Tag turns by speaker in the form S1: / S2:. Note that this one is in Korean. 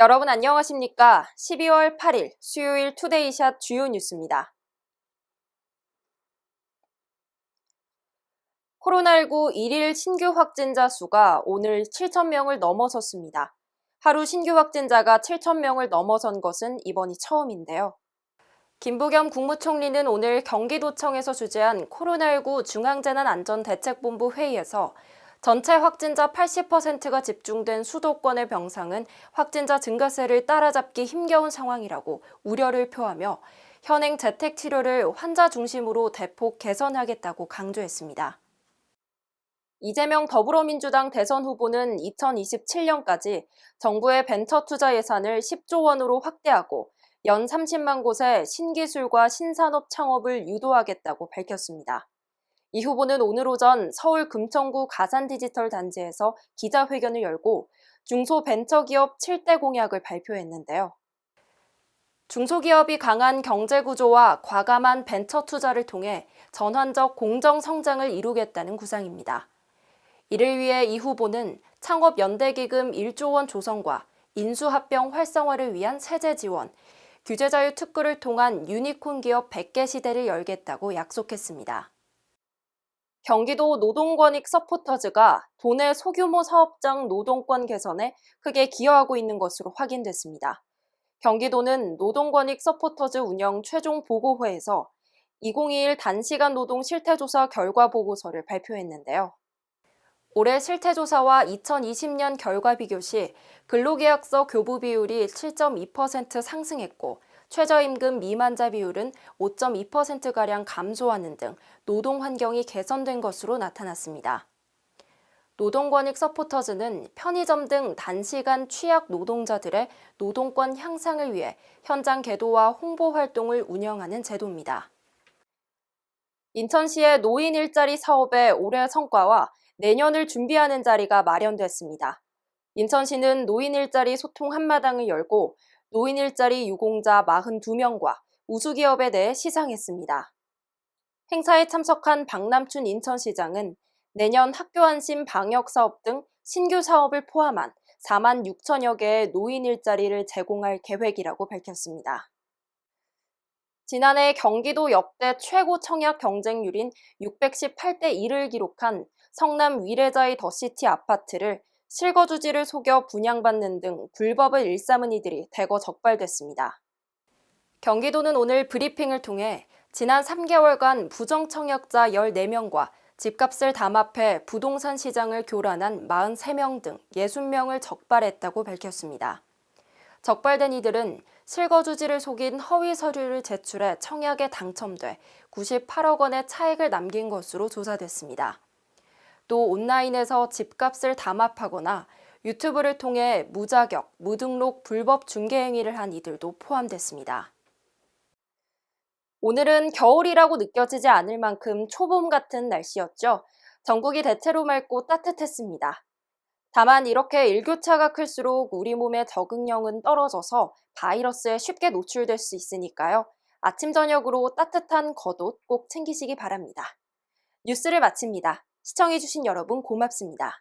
S1: 여러분 안녕하십니까? 12월 8일 수요일 투데이샷 주요 뉴스입니다. 코로나19 일일 신규 확진자 수가 오늘 7,000명을 넘어섰습니다. 하루 신규 확진자가 7,000명을 넘어선 것은 이번이 처음인데요. 김부겸 국무총리는 오늘 경기도청에서 주재한 코로나19 중앙재난안전대책본부 회의에서 전체 확진자 80%가 집중된 수도권의 병상은 확진자 증가세를 따라잡기 힘겨운 상황이라고 우려를 표하며 현행 재택 치료를 환자 중심으로 대폭 개선하겠다고 강조했습니다. 이재명 더불어민주당 대선 후보는 2027년까지 정부의 벤처 투자 예산을 10조 원으로 확대하고 연 30만 곳의 신기술과 신산업 창업을 유도하겠다고 밝혔습니다. 이 후보는 오늘 오전 서울 금천구 가산 디지털 단지에서 기자회견을 열고 중소벤처기업 7대 공약을 발표했는데요. 중소기업이 강한 경제구조와 과감한 벤처 투자를 통해 전환적 공정 성장을 이루겠다는 구상입니다. 이를 위해 이 후보는 창업연대기금 1조 원 조성과 인수합병 활성화를 위한 세제 지원, 규제자유 특구를 통한 유니콘 기업 100개 시대를 열겠다고 약속했습니다. 경기도 노동권익 서포터즈가 도내 소규모 사업장 노동권 개선에 크게 기여하고 있는 것으로 확인됐습니다. 경기도는 노동권익 서포터즈 운영 최종 보고회에서 2021 단시간 노동 실태조사 결과 보고서를 발표했는데요. 올해 실태조사와 2020년 결과 비교 시 근로계약서 교부 비율이 7.2% 상승했고 최저임금 미만자 비율은 5.2%가량 감소하는 등 노동 환경이 개선된 것으로 나타났습니다. 노동권익 서포터즈는 편의점 등 단시간 취약 노동자들의 노동권 향상을 위해 현장 계도와 홍보 활동을 운영하는 제도입니다. 인천시의 노인 일자리 사업의 올해 성과와 내년을 준비하는 자리가 마련됐습니다. 인천시는 노인 일자리 소통 한마당을 열고 노인 일자리 유공자 42명과 우수기업에 대해 시상했습니다. 행사에 참석한 박남춘 인천시장은 내년 학교 안심 방역 사업 등 신규 사업을 포함한 4만 6천여 개의 노인 일자리를 제공할 계획이라고 밝혔습니다. 지난해 경기도 역대 최고 청약 경쟁률인 618대 1을 기록한 성남 위례자의 더시티 아파트를 실거주지를 속여 분양받는 등 불법을 일삼은 이들이 대거 적발됐습니다. 경기도는 오늘 브리핑을 통해 지난 3개월간 부정청약자 14명과 집값을 담합해 부동산 시장을 교란한 43명 등 60명을 적발했다고 밝혔습니다. 적발된 이들은 실거주지를 속인 허위 서류를 제출해 청약에 당첨돼 98억 원의 차액을 남긴 것으로 조사됐습니다. 또 온라인에서 집값을 담합하거나 유튜브를 통해 무자격, 무등록 불법 중개 행위를 한 이들도 포함됐습니다. 오늘은 겨울이라고 느껴지지 않을 만큼 초봄 같은 날씨였죠. 전국이 대체로 맑고 따뜻했습니다. 다만 이렇게 일교차가 클수록 우리 몸의 적응력은 떨어져서 바이러스에 쉽게 노출될 수 있으니까요. 아침 저녁으로 따뜻한 겉옷 꼭 챙기시기 바랍니다. 뉴스를 마칩니다. 시청해주신 여러분 고맙습니다.